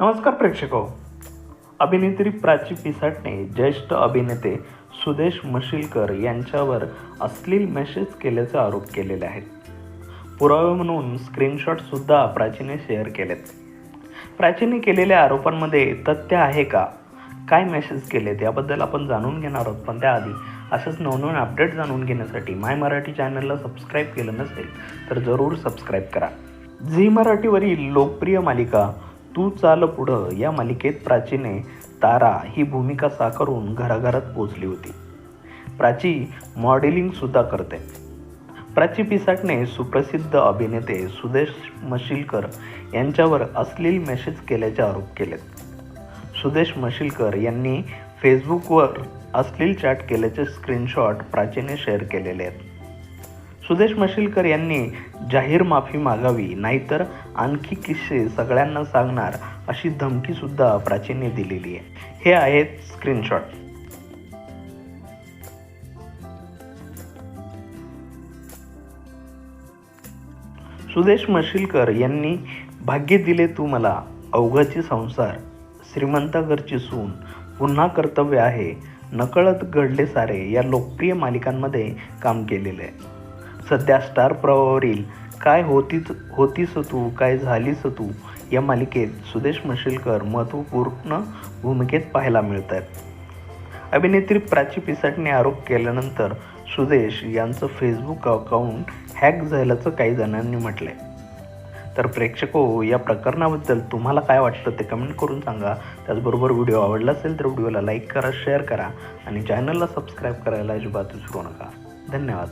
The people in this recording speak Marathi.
नमस्कार प्रेक्षक. हो. अभिनेत्री प्राची पिसाटने ज्येष्ठ अभिनेते सुदेश मशिलकर यांच्यावर अश्लील मेसेज केल्याचे आरोप केलेले आहेत पुरावे म्हणून स्क्रीनशॉटसुद्धा प्राचीने शेअर केलेत. प्राचीने केलेल्या आरोपांमध्ये तथ्य आहे का? काय मेसेज केलेत? याबद्दल आपण जाणून घेणार आहोत. पण त्याआधी असंच नवनवीन अपडेट जाणून घेण्यासाठी माय मराठी चॅनलला सबस्क्राईब केलं नसेल तर जरूर सबस्क्राईब करा. झी मराठीवरील लोकप्रिय मालिका तू चाल पुढं. या मालिकेत प्राचीने तारा ही भूमिका साकारून घराघरात पोचली होती. प्राची मॉडेलिंगसुद्धा करते. प्राची पिसाटने सुप्रसिद्ध अभिनेते सुदेश मशिलकर यांच्यावर अश्लील मेसेज केल्याचे आरोप केलेत. सुदेश मशिलकर यांनी फेसबुकवर अश्लील चॅट केल्याचे स्क्रीनशॉट प्राचीने शेअर केलेले आहेत. सुदेश मशिलकर यांनी जाहीर माफी मागावी नाहीतर आणखी किस्से सगळ्यांना सांगणार अशी धमकीसुद्धा प्राचीने दिलेली आहे. हे आहेत स्क्रीनशॉट सुदेश मशिलकर यांनी भाग्य दिले तू मला अवघाची संसार श्रीमंताघरची सून पुन्हा कर्तव्य आहे नकळत घडले सारे या लोकप्रिय मालिकांमध्ये काम केलेले आहे. सध्या स्टार प्रवाहावरील. काय होतीच होतीस तू? काय झालीस तू? या मालिकेत सुदेश मशिलकर महत्त्वपूर्ण भूमिकेत पाहायला मिळत आहेत अभिनेत्री प्राची पिसाटने आरोप केल्यानंतर सुदेश यांचं फेसबुक अकाउंट हॅक झाल्याचं काही जणांनी म्हटलंय. तर प्रेक्षको या प्रकरणाबद्दल तुम्हाला काय वाटतं ते कमेंट करून सांगा. त्याचबरोबर व्हिडिओ आवडला असेल तर व्हिडिओला लाईक करा शेअर करा आणि चॅनलला सबस्क्राईब करायला अजिबात विसरू नका. धन्यवाद.